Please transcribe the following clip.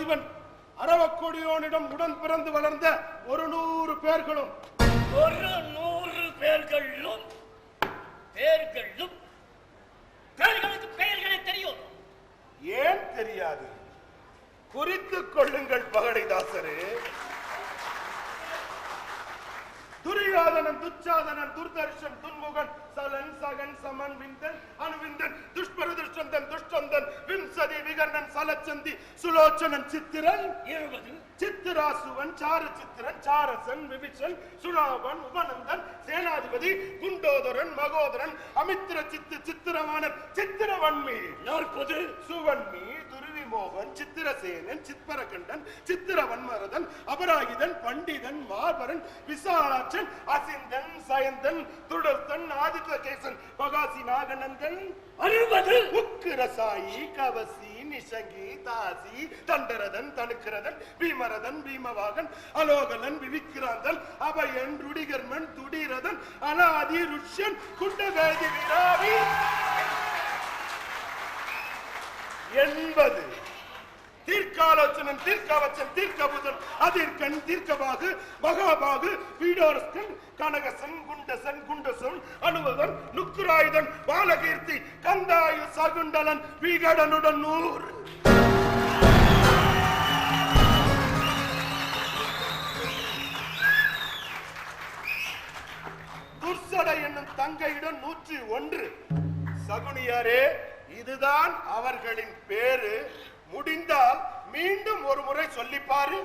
அதிபன் அரவக்கொடியோனிடம் உடன் பிறந்து வளர்ந்த ஒரு நூறு பேர்களும். ஒரு நூறு பேர்களும் பேர்களும் பேர்களுக்கு பெயர்களே தெரியும். ஏன் தெரியாது? குறித்துக் கொள்ளுங்கள் பகடைதாசரே. துரியோதனன் துச்சாதனன் துர்தர்ஷன் துன்முகன் சலன் சலச்சந்தி சுலோச்சனன் சித்திரன் இருபது சித்திராசுவன் சார சித்திரன் சாரசன் விபிஷன் சுனாவன் உபநந்தன் சேனாதிபதி குண்டோதரன் மகோதரன் அமித்திர சித்து சித்திரவாணன் சித்திரவன்மி. நாற்பது. சுவன்மி துருவிமோகன் சித்திரசேனன் சித்பரகண்டன் சித்திரவன்மரதன் அபராகிதன் பண்டிதன் மார்பரன் விசாலாட்சன் அசிந்தன் சயந்தன் துடர்த்தன் ஆதித்யகேசன் பகாசி நாகநந்தன் அறுபது உக்கிரசாயி கவசி நிஷங்கி தாசி தண்டரதன் தனுக்கிறதன் பீமரதன் பீமவாகன் அலோகலன் விவிக்கிராந்தன் அபயன் ருடிகர்மன் துடிரதன் அனாதி ருஷ்யன் குண்டவேதி விராவி எண்பது தீர்க்காலோச்சனன் தீர்க்கவச்சன் தீர்க்கபுதன் அதிர்கண் தீர்க்கபாகு மகாபாகு பீடோரஸ்கன் கனகசன் குண்டசன் குண்டசன் அனுபவன் நுக்குராயுதன் பாலகீர்த்தி கந்தாயு சகுண்டலன் விகடனுடன் நூறு துர்சடை என்னும் தங்கையுடன் நூற்றி ஒன்று. சகுனியாரே இதுதான் அவர்களின் பேரு. சொல்லிப்பாரு